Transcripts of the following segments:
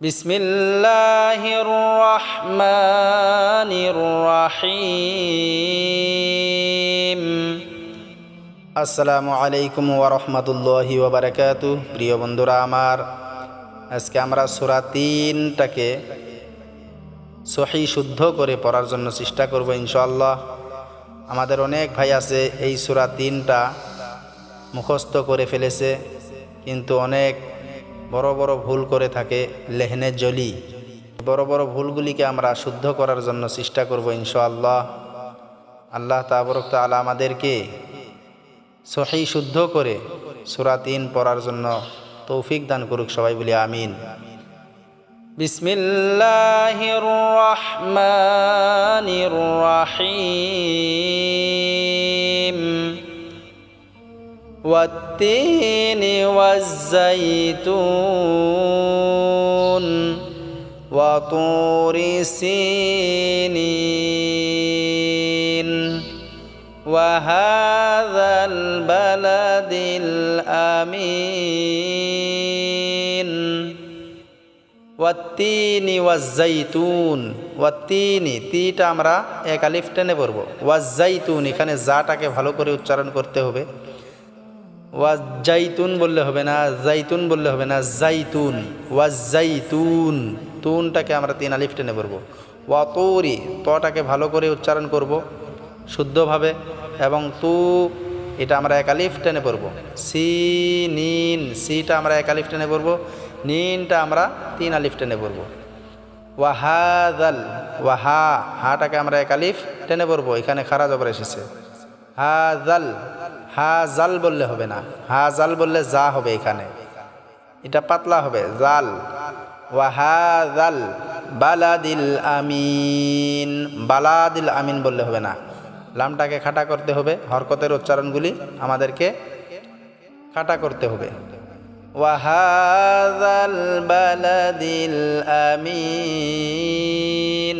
بسم الله الرحمن الرحيم আসসালামু আলাইকুম ওরহমতুল্লাহি ওবরাকাতু প্রিয় বন্ধুরা আমার আজকে আমরা সুরা তিনটাকে সহি শুদ্ধ করে পড়ার জন্য চেষ্টা করব ইনশাআল্লাহ আমাদের অনেক ভাই আছে এই সুরা তিনটা মুখস্থ করে ফেলেছে কিন্তু অনেক বড় বড় ভুল করে থাকে লেহনে জলি বড় বড় ভুলগুলিকে আমরা শুদ্ধ করার জন্য চেষ্টা করব ইনশাআল্লাহ। আল্লাহ তাবরক তালা আমাদেরকে সহি শুদ্ধ করে সুরা তিন পড়ার জন্য তৌফিক দান করুক সবাই বলি আমিন। বিসমিল্লাহির রহমানির রহিম। والتين والزيتون وطور سينين وهذا البلد الأمين والتين والزيتون والتين তিটা আমরা এক আলিফ টেনে পড়বো ওয়াজাইতুন এখানে জাটাকে ভালো করে উচ্চারণ করতে হবে ওয়াজ জাইতুন বললে হবে না, জাইতুন বললে হবে না, জাইতুন ওয়াজ জাইতুন। তুনটাকে আমরা তিন আলিফ টেনে পড়ব। ওয়াতৌরি তটাকে ভালো করে উচ্চারণ করব শুদ্ধভাবে এবং তু, এটা আমরা এক আলিফ টেনে পড়ব। সি নিন সিটা আমরা এক আলিফ টেনে পড়ব, নিনটা আমরা তিন আলিফ টেনে পড়ব। ওয়াহাদাল ওয়াহা হাটাকে আমরা এক আলিফ টেনে পড়ব, এখানে খারা জবর এসেছে। হাজাল হা জাল বললে হবে না। হা জাল বললে যা হবে এখানে। এটা পাতলা হবে, জাল। ওয়াহাজাল বালাদিল আমিন। বালাদিল আমিন বললে হবে না। লামটাকে খাটা করতে হবে, হরকতের উচ্চারণগুলি আমাদেরকে খাটা করতে হবে। ওয়াহাজাল বালাদিল আমিন।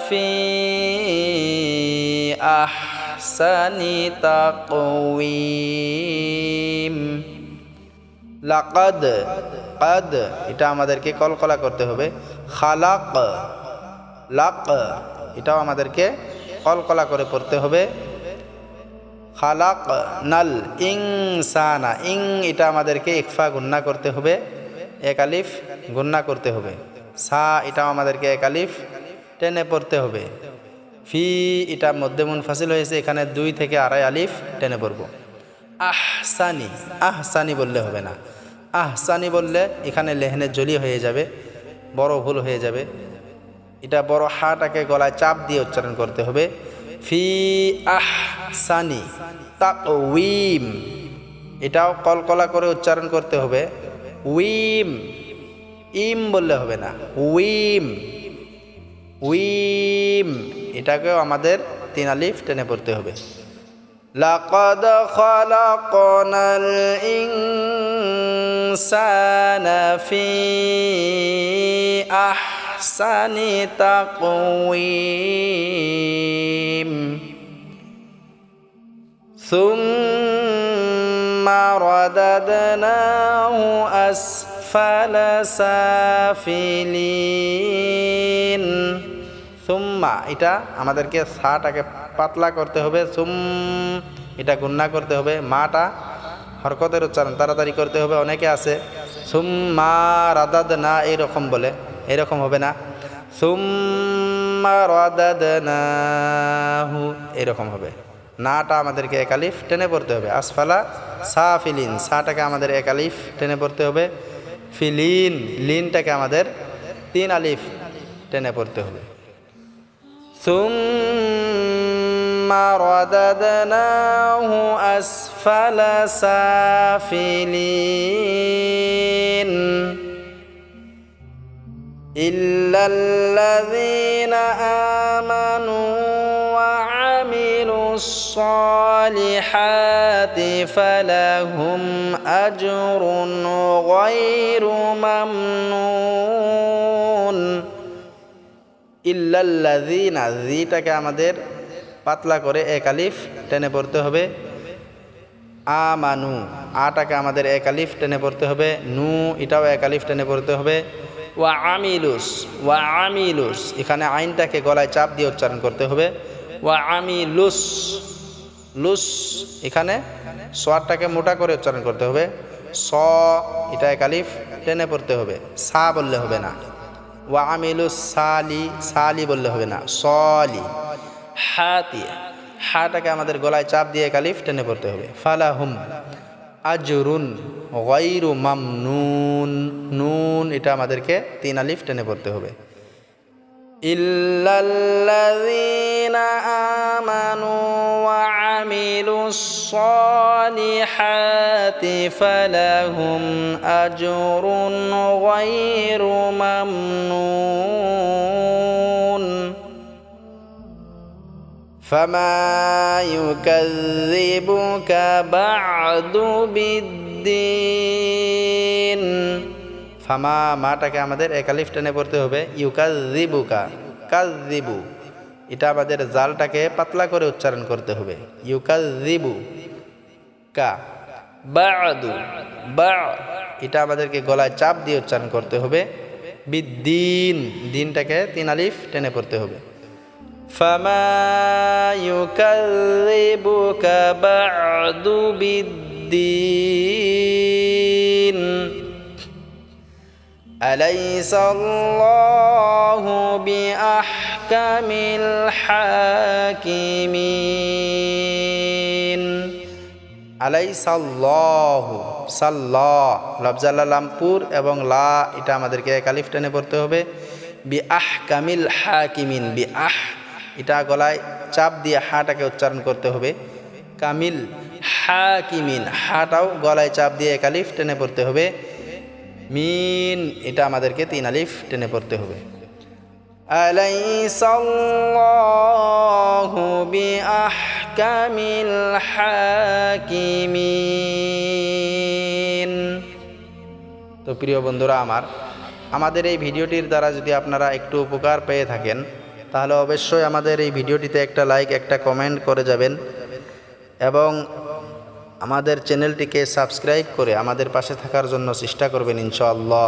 في أحسن تقويم লাকাদ কাদ এটা আমাদেরকে কলকলা করতে হবে খালাক লাক এটাও আমাদেরকে কলকলা করে পড়তে হবে খালাক নাল ইংসানা ইং এটা আমাদেরকে ইকফা গুন্না করতে হবে এক আলিফ গুন্না করতে হবে সা এটাও আমাদেরকে এক আলিফ টেনে পড়তে হবে। ফি এটা মধ্যে ফাসিল হয়েছে, এখানে দুই থেকে আড়াই আলিফ টেনে পড়ব। আহসানি আহসানি বললে হবে না। আহসানি বললে এখানে লেহনে জলি হয়ে যাবে, বড় ভুল হয়ে যাবে। এটা বড় হাটাকে গলায় চাপ দিয়ে উচ্চারণ করতে হবে। ফি আহসানি তাকউইম এটাও কলকলা করে উচ্চারণ করতে হবে। উইম, ইম বললে হবে না। উইম। উইম এটাকেও আমাদের তিন আলিফ টেনে পড়তে হবে لقد خلقنا الإنسان في أحسن تقويم ثم رددناه أسفل سافلين সুম্মা, এটা আমাদেরকে সাটাকে পাতলা করতে হবে সুম এটা গুন্না করতে হবে, মাটা হরকতের উচ্চারণ, তাড়াতাড়ি করতে হবে, অনেকে আছে, সুম্মা রাদাদ না এরকম বলে এরকম হবে না, সুম্মা রাদাদ হু এরকম হবে, নাটা আমাদেরকে একালিফ টেনে পড়তে হবে, আসফালা সা ফিলিন সাটাকে আমাদের একালিফ টেনে পড়তে হবে, ফিলিন, লিনটাকে আমাদের তিন আলিফ টেনে পড়তে হবে। ثم رددناه أسفل سافلين. إلا الذين آمنوا وعملوا الصالحات فلهم أجر غير ممنون. ইল্লাল্লাযীনা, যিটাকে আমাদের পাতলা করে এক আলিফ টেনে পড়তে হবে। আমানু, আটাকে আমাদের এক আলিফ টেনে পড়তে হবে। নু, এটাও এক আলিফ টেনে পড়তে হবে। ওয়া আমিলুস ওয়া আমিলুস, এখানে আইনটাকে গলায় চাপ দিয়ে উচ্চারণ করতে হবে। ওয়া আমিলুস, লুস, এখানে সোয়ারটাকে মোটা করে উচ্চারণ করতে হবে। স, এটা এক আলিফ টেনে পড়তে হবে। সা বললে হবে না। ওয়া আমিলুস সালি সালি বললে হবে না, সলি। হাতি, হাটাকে আমাদের গলায় চাপ দিয়ে কালিফ টেনে পড়তে হবে। ফালাহুম আজরুন গৈরু মামনুন, নুন, এটা আমাদেরকে তিন আলিফ টেনে পড়তে হবে। ইল্লাল্লাযীনা আমিলুস সালিহাতি ফালাহুম আজরুন গৈরু মামনুন فما يكذبك بعد بالدين ফামা মাটাকে আমাদের একালিফ টেনে পড়তে হবে ইউকাজিবুকা কাজিবু এটা আমাদের জালটাকে পাতলা করে উচ্চারণ করতে হবে ইউকাজিবু কা বাদু বা এটা আমাদেরকে গলায় চাপ দিয়ে উচ্চারণ করতে হবে বিদ্দিন দিনটাকে তিন আলিফ টেনে পড়তে হবে فما يكذبك بعد بالدين أليس الله بأحكم আহকামিল হাকিমিন। আলাই সাল্লাহ। সাল্লাহ লফজাল্লামপুর এবং লা, এটা আমাদেরকে একালিফ টেনে পড়তে হবে। বি আহ কামিল হাকিমিন বি আহ এটা গলায় চাপ দিয়ে হাটাকে উচ্চারণ করতে হবে। কামিল হাকিমিন, হাটাও গলায় চাপ দিয়ে একালিফ টেনে পড়তে হবে। মিন, এটা আমাদেরকে তিন আলিফ টেনে পড়তে হবে। আলাইসাল্লাহু বিআহকামিল হাকিমিন। তো প্রিয় বন্ধুরা আমার, আমাদের এই ভিডিওটির দ্বারা যদি আপনারা একটু উপকার পেয়ে থাকেন, তাহলে অবশ্যই আমাদের এই ভিডিওটিতে একটা লাইক, একটা কমেন্ট করে যাবেন এবং আমাদের চ্যানেলটিকে সাবস্ক্রাইব করে আমাদের পাশে থাকার জন্য চেষ্টা করবেন ইনশাআল্লাহ।